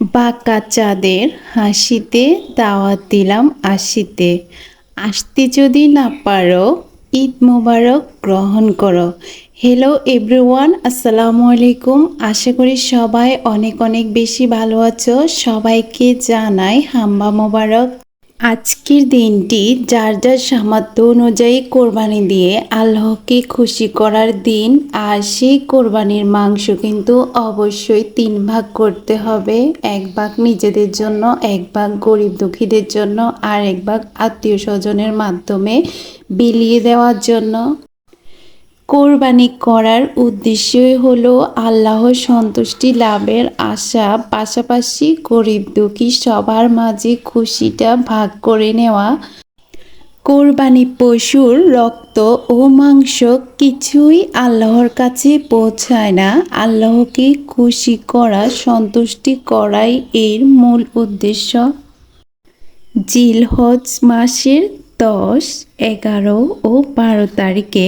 বাঁকা চাঁদের হাসিতে দাওয়াত দিলাম আসিতে। আসতে যদি না পারো, ঈদ মোবারক গ্রহণ করো। হ্যালো এভরিওয়ান আসসালামু আলাইকুম। আশা করি সবাই অনেক অনেক বেশি ভালো আছো। সবাইকে জানাই হাম্বা মোবারক। আজকের দিনটি যার যার সামর্থ্য অনুযায়ী কোরবানি দিয়ে আল্লাহকে খুশি করার দিন, আর সেই কোরবানির মাংস কিন্তু অবশ্যই তিন ভাগ করতে হবে। এক ভাগ নিজেদের জন্য, এক ভাগ গরিব দুঃখীদের জন্য, আর এক ভাগ আত্মীয় স্বজনের মাধ্যমে বিলিয়ে দেওয়ার জন্য। কোরবানি করার উদ্দেশ্যই হলো আল্লাহর সন্তুষ্টি লাভের আশা, পাশাপাশি গরিব দুঃখী সবার মাঝে খুশিটা ভাগ করে নেওয়া। কোরবানি পশুর রক্ত ও মাংস কিছুই আল্লাহর কাছে পৌঁছায় না। আল্লাহকে খুশি করা, সন্তুষ্টি করাই এর মূল উদ্দেশ্য। জিলহজ মাসের দশ, এগারো ও বারো তারিখে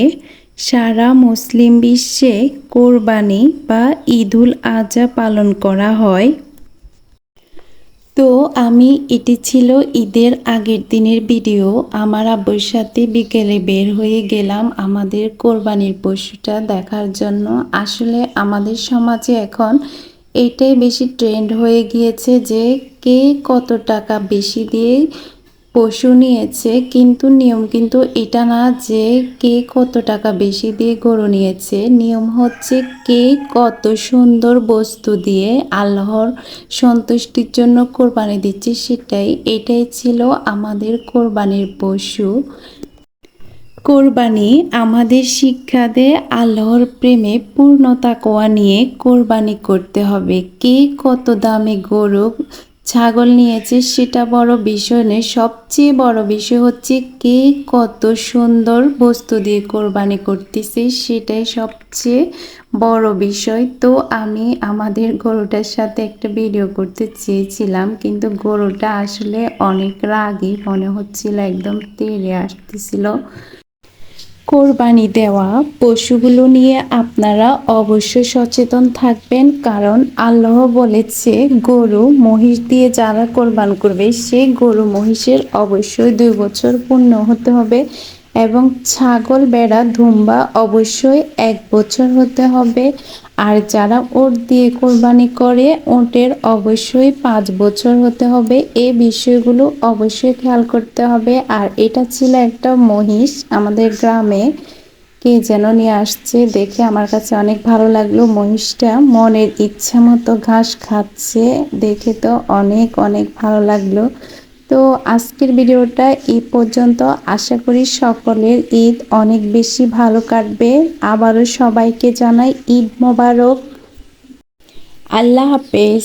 সারা মুসলিম বিশ্বে কোরবানি বা ঈদুল আজহা পালন করা হয়। তো আমি, এটি ছিল ঈদের আগের দিনের ভিডিও। আমার আব্বুর সাথে বিকেলে বের হয়ে গেলাম আমাদের কোরবানির পশুটা দেখার জন্য। আসলে আমাদের সমাজে এখন এটাই বেশি ট্রেন্ড হয়ে গিয়েছে যে কে কত টাকা বেশি দিয়ে পশু নিয়েছে, কিন্তু নিয়ম কিন্তু এটা না যে কে কত টাকা বেশি দিয়ে গরু নিয়েছে। নিয়ম হচ্ছে কে কত সুন্দর বস্তু দিয়ে আল্লাহর সন্তুষ্টির জন্য কোরবানি দিচ্ছে সেটাই, এটাই ছিল আমাদের কোরবানির পশু। কোরবানি আমাদের শিক্ষা দেয় আল্লাহর প্রেমে পূর্ণতা কোয়া নিয়ে কোরবানি করতে হবে। কে কত দামে গরু ছাগল নিয়েছে, সেটা বড় বিষয় নেই সবচেয়ে বড় বিষয় হচ্ছে কে কত সুন্দর বস্তু দিয়ে কোরবানি করতেছে, সেটাই সবচেয়ে বড় বিষয়। তো আমি আমাদের গরুটার সাথে একটা ভিডিও করতে চেয়েছিলাম, কিন্তু গরুটা আসলে অনেক রাগই মনে হচ্ছিল, একদম তেড়ে আসতেছিল। কোরবানি দেওয়া পশুগুলো নিয়ে আপনারা অবশ্যই সচেতন থাকবেন, কারণ আল্লাহ বলেছে, গরু, মহিষ দিয়ে যারা কোরবান করবে, সে গরু, মহিষের অবশ্যই দুই বছর পূর্ণ হতে হবে। এবং ছাগল, বেড়া, ধুম্বা অবশ্যই এক বছর হতে হবে। আর যারা ওট দিয়ে কোরবানি করে, ওটের অবশ্যই পাঁচ বছর হতে হবে। এই বিষয়গুলো অবশ্যই খেয়াল করতে হবে। আর এটা ছিল একটা মহিষ আমাদের গ্রামে কে যেন নিয়ে আসছে দেখে আমার কাছে অনেক ভালো লাগল মহিষটা। মনের ইচ্ছা মতো ঘাস খাচ্ছে দেখে তো অনেক অনেক ভালো লাগল। তো আজকের ভিডিওটা এই পর্যন্ত। আশা করি সকলের ঈদ অনেক বেশি ভালো কাটবে। আবারও সবাইকে জানাই ঈদ মোবারক। আল্লাহ হাফেজ।